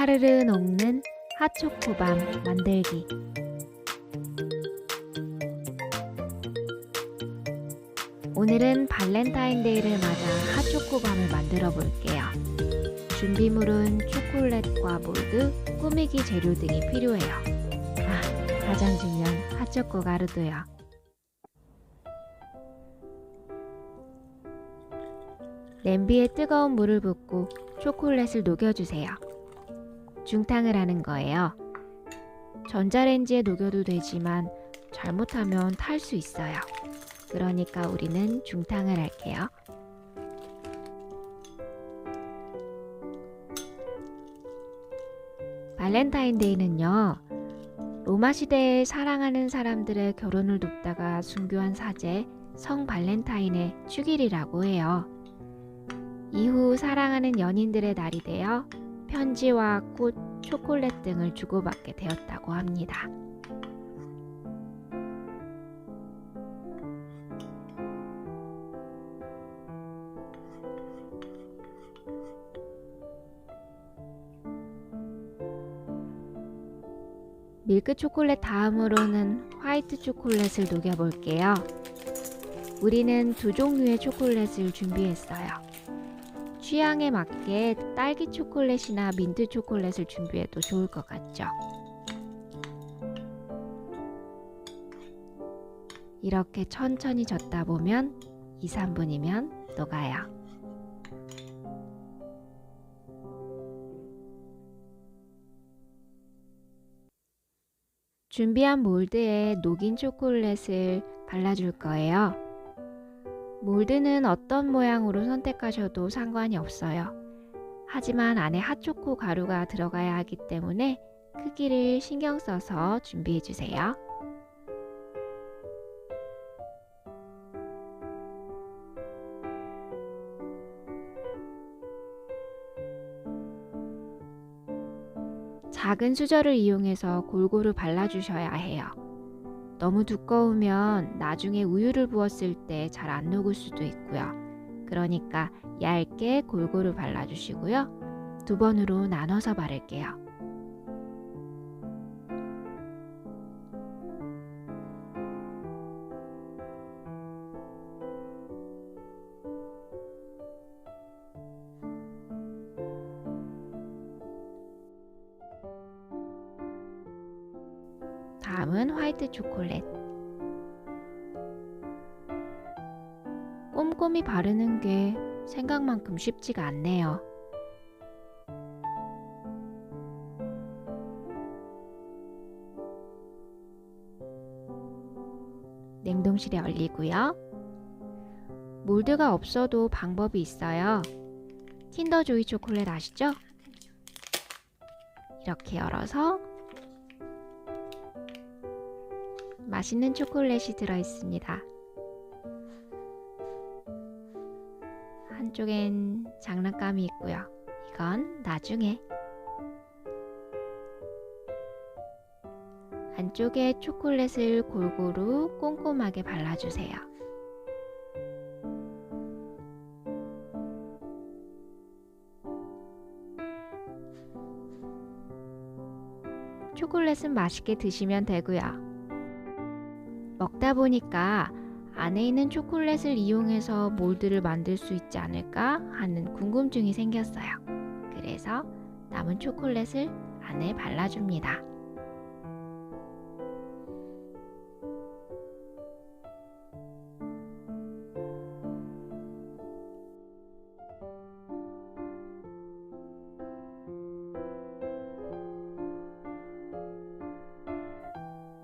하르르 녹는 핫초코밤 만들기 오늘은 발렌타인데이를 맞아 핫초코밤을 만들어 볼게요. 준비물은 초콜릿과 몰드, 꾸미기 재료 등이 필요해요. 아, 가장 중요한 핫초코 가루도요. 냄비에 뜨거운 물을 붓고 초콜릿을 녹여주세요. 중탕을 하는 거예요. 전자레인지에 녹여도 되지만 잘못하면 탈 수 있어요. 그러니까 우리는 중탕을 할게요. 발렌타인데이는요, 로마 시대에 사랑하는 사람들의 결혼을 돕다가 순교한 사제 성 발렌타인의 축일이라고 해요. 이후 사랑하는 연인들의 날이 되어 편지와 꽃, 초콜릿 등을 주고받게 되었다고 합니다. 밀크 초콜릿 다음으로는 화이트 초콜릿을 녹여볼게요. 우리는 두 종류의 초콜릿을 준비했어요. 취향에 맞게 딸기 초콜릿이나 민트 초콜릿을 준비해도 좋을 것 같죠? 이렇게 천천히 젓다 보면 2, 3분이면 녹아요. 준비한 몰드에 녹인 초콜릿을 발라줄 거예요. 몰드는 어떤 모양으로 선택하셔도 상관이 없어요. 하지만 안에 핫초코 가루가 들어가야 하기 때문에 크기를 신경 써서 준비해 주세요. 작은 수저를 이용해서 골고루 발라주셔야 해요. 너무 두꺼우면 나중에 우유를 부었을 때 잘 안 녹을 수도 있고요. 그러니까 얇게 골고루 발라주시고요. 두 번으로 나눠서 바를게요. 다음은 화이트 초콜릿. 꼼꼼히 바르는 게 생각만큼 쉽지가 않네요. 냉동실에 얼리고요. 몰드가 없어도 방법이 있어요. 킨더 조이 초콜릿 아시죠? 이렇게 열어서 맛있는 초콜릿이 들어 있습니다. 한쪽엔 장난감이 있고요. 이건 나중에. 안쪽에 초콜릿을 골고루 꼼꼼하게 발라주세요. 초콜릿은 맛있게 드시면 되고요. 먹다 보니까 안에 있는 초콜릿을 이용해서 몰드를 만들 수 있지 않을까 하는 궁금증이 생겼어요. 그래서 남은 초콜릿을 안에 발라줍니다.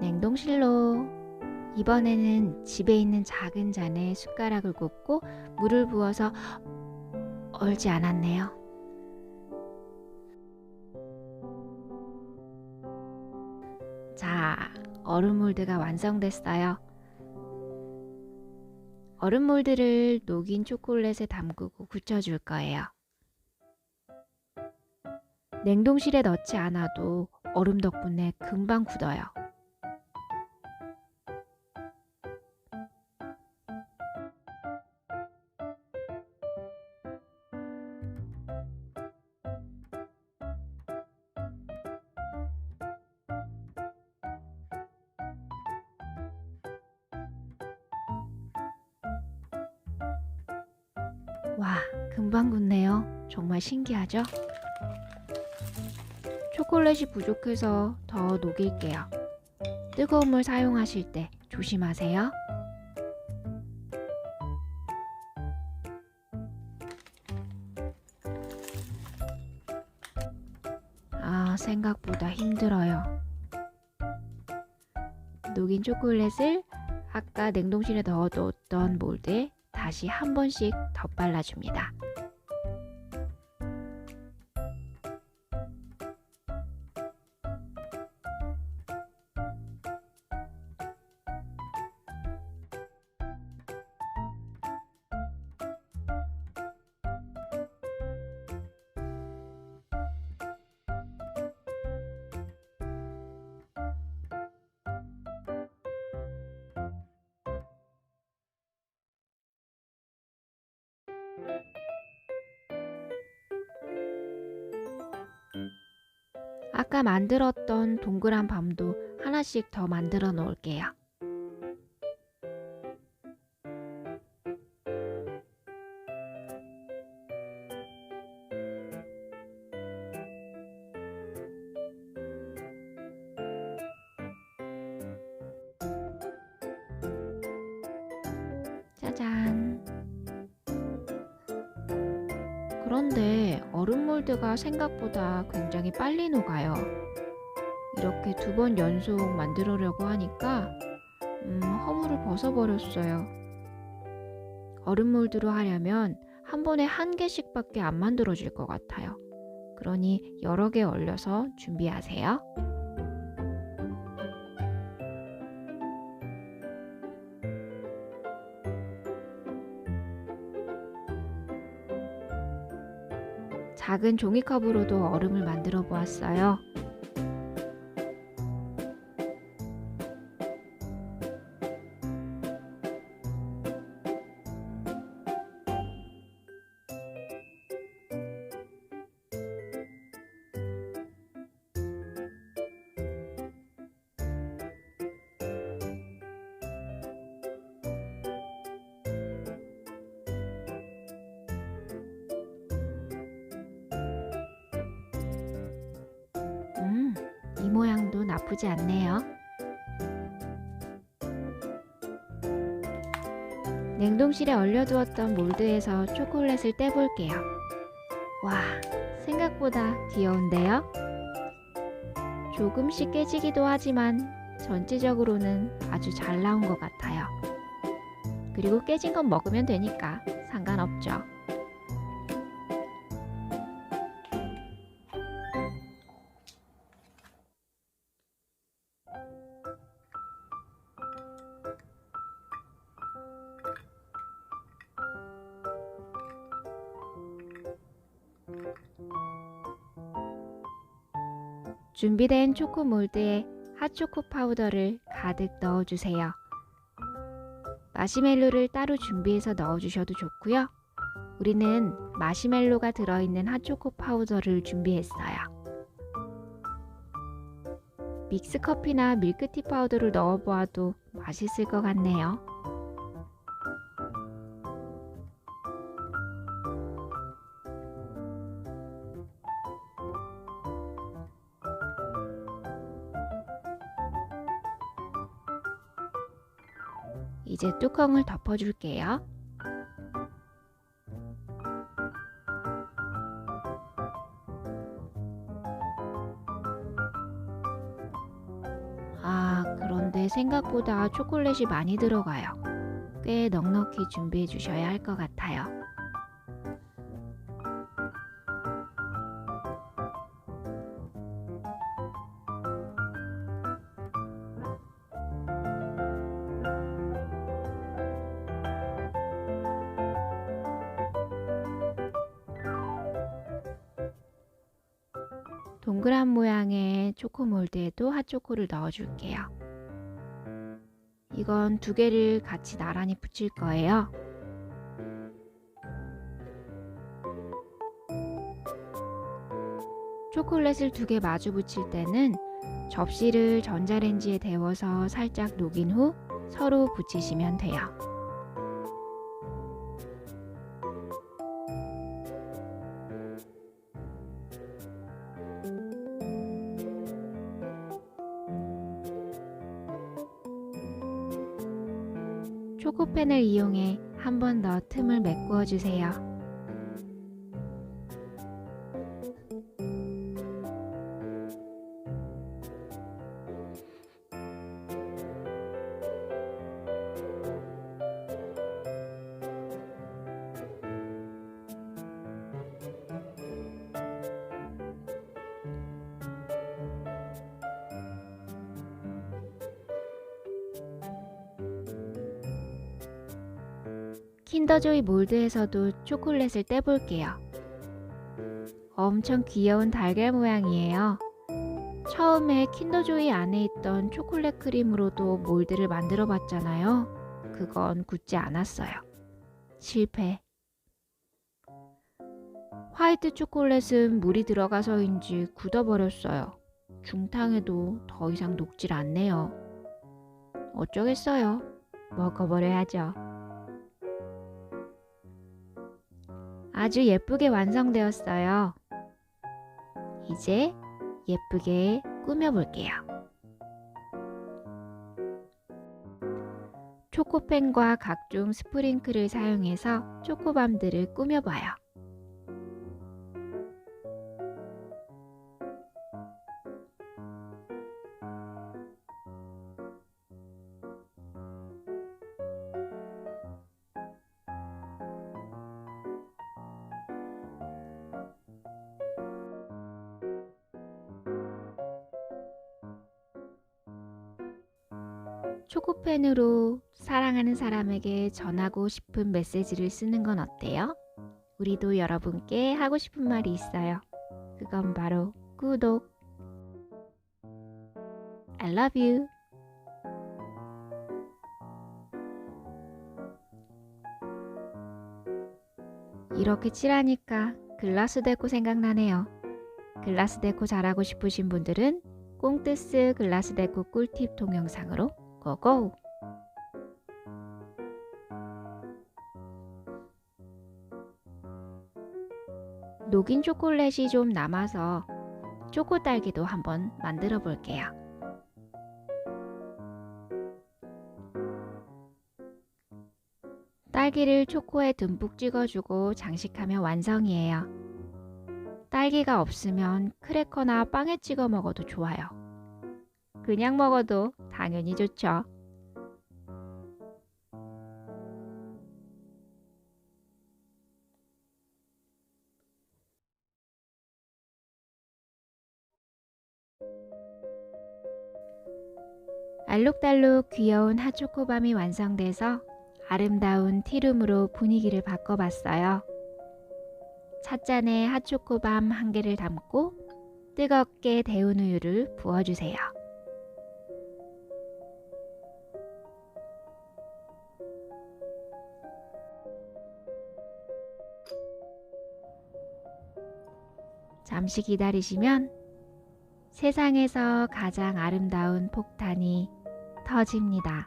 냉동실로 이번에는 집에 있는 작은 잔에 숟가락을 꽂고 물을 부어서 얼지 않았네요. 자, 얼음 몰드가 완성됐어요. 얼음 몰드를 녹인 초콜릿에 담그고 굳혀줄 거예요. 냉동실에 넣지 않아도 얼음 덕분에 금방 굳어요. 와, 금방 굳네요. 정말 신기하죠? 초콜릿이 부족해서 더 녹일게요. 뜨거운 물 사용하실 때 조심하세요. 아, 생각보다 힘들어요. 녹인 초콜릿을 아까 냉동실에 넣어뒀던 몰드에 다시 한 번씩 덧발라줍니다. 아까 만들었던 동그란 밤도 하나씩 더 만들어 놓을게요. 짜잔. 그런데 얼음 몰드가 생각보다 굉장히 빨리 녹아요. 이렇게 두 번 연속 만들으려고 하니까 음, 허물을 벗어버렸어요. 얼음 몰드로 하려면 한 번에 한 개씩밖에 안 만들어질 것 같아요. 그러니 여러 개 얼려서 준비하세요. 작은 종이컵으로도 얼음을 만들어 보았어요. 모양도 나쁘지 않네요. 냉동실에 얼려두었던 몰드에서 초콜릿을 떼볼게요. 와, 생각보다 귀여운데요? 조금씩 깨지기도 하지만 전체적으로는 아주 잘 나온 것 같아요. 그리고 깨진 건 먹으면 되니까 상관없죠. 준비된 초코 몰드에 핫초코 파우더를 가득 넣어주세요. 마시멜로를 따로 준비해서 넣어주셔도 좋고요. 우리는 마시멜로가 들어있는 핫초코 파우더를 준비했어요. 믹스커피나 밀크티 파우더를 넣어보아도 맛있을 것 같네요. 이제 뚜껑을 덮어줄게요. 아, 그런데 생각보다 초콜릿이 많이 들어가요. 꽤 넉넉히 준비해 주셔야 할 것 같아요. 동그란 모양의 초코 몰드에도 핫초코를 넣어줄게요. 이건 두 개를 같이 나란히 붙일 거예요. 초콜릿을 두 개 마주 붙일 때는 접시를 전자레인지에 데워서 살짝 녹인 후 서로 붙이시면 돼요. 초코펜을 이용해 한 번 더 틈을 메꾸어 주세요. 킨더조이 몰드에서도 초콜릿을 떼볼게요. 엄청 귀여운 달걀 모양이에요. 처음에 킨더조이 안에 있던 초콜릿 크림으로도 몰드를 만들어 봤잖아요. 그건 굳지 않았어요. 실패. 화이트 초콜릿은 물이 들어가서인지 굳어버렸어요. 중탕에도 더 이상 녹질 않네요. 어쩌겠어요. 먹어버려야죠. 아주 예쁘게 완성되었어요. 이제 예쁘게 꾸며볼게요. 초코펜과 각종 스프링클을 사용해서 초코밤들을 꾸며봐요. 초코펜으로 사랑하는 사람에게 전하고 싶은 메시지를 쓰는 건 어때요? 우리도 여러분께 하고 싶은 말이 있어요. 그건 바로 구독. I love you. 이렇게 칠하니까 글라스 데코 생각나네요. 글라스 데코 잘하고 싶으신 분들은 꽁뜨스 글라스 데코 꿀팁 동영상으로 고고! 녹인 초콜릿이 좀 남아서 초코 딸기도 한번 만들어 볼게요. 딸기를 초코에 듬뿍 찍어주고 장식하면 완성이에요. 딸기가 없으면 크래커나 빵에 찍어 먹어도 좋아요. 그냥 먹어도 당연히 좋죠. 알록달록 귀여운 핫초코밤이 완성돼서 아름다운 티룸으로 분위기를 바꿔봤어요. 찻잔에 핫초코밤 한 개를 담고 뜨겁게 데운 우유를 부어주세요. 잠시 기다리시면 세상에서 가장 아름다운 폭탄이 터집니다.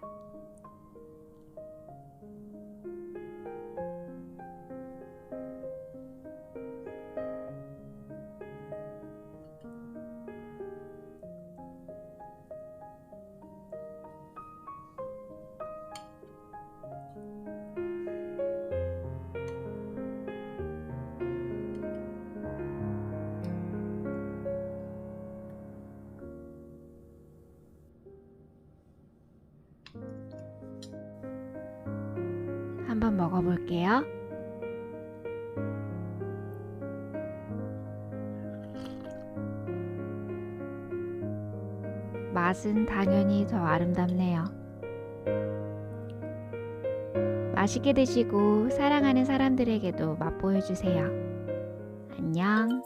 먹어볼게요. 맛은 당연히 더 아름답네요. 맛있게 드시고 사랑하는 사람들에게도 맛보여주세요. 안녕.